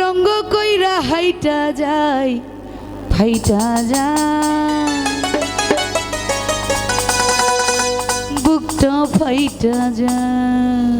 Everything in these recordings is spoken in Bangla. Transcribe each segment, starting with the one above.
রঙ্গ কইরা হাইটা যাই ফাইটা যাই। বুকটা ফাইটা যায়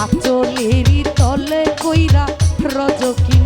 আচলেরই তলে কইরা রজকি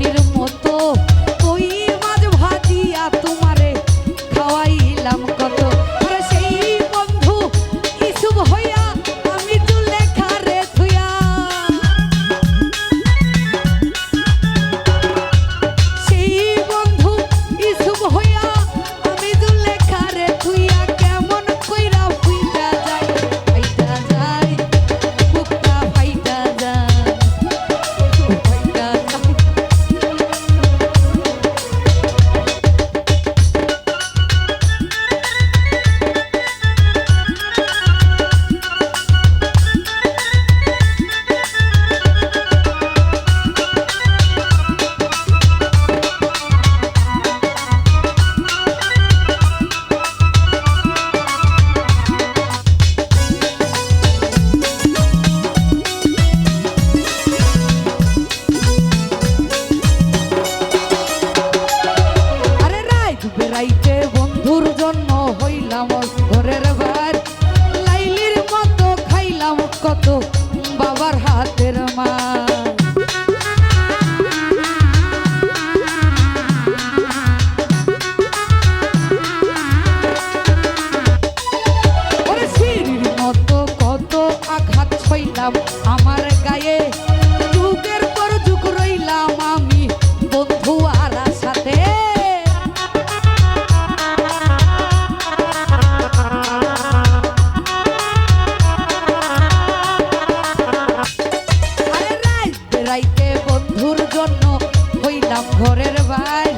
ঘরের ভাই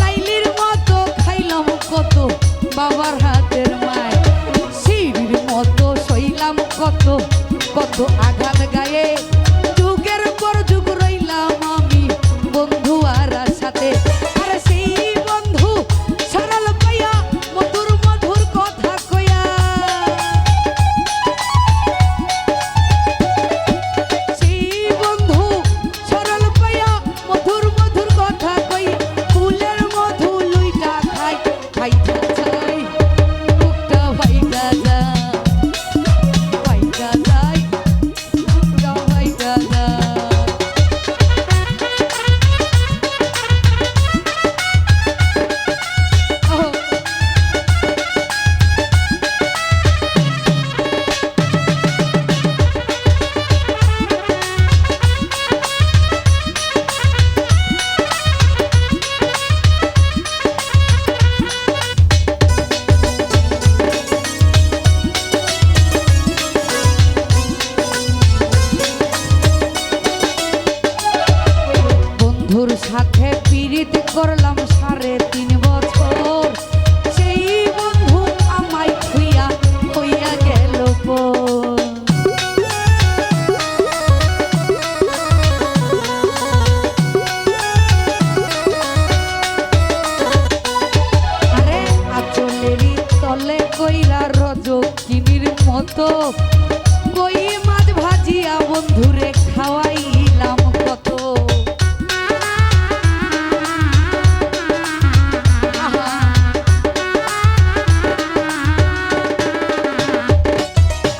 লাইলির মতো খাইলাম কত, বাবার হাতের মায়। সিঁড়ির মতো সইলাম কত কত আঘাত কত কই মাছ ভাজিয়া বন্ধুরে খাওয়াইলাম কত।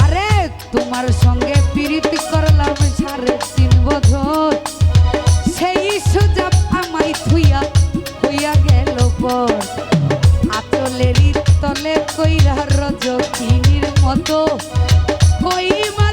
আরে তোমার সঙ্গে কই মা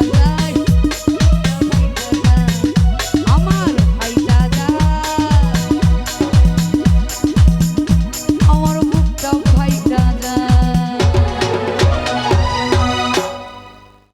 Bye.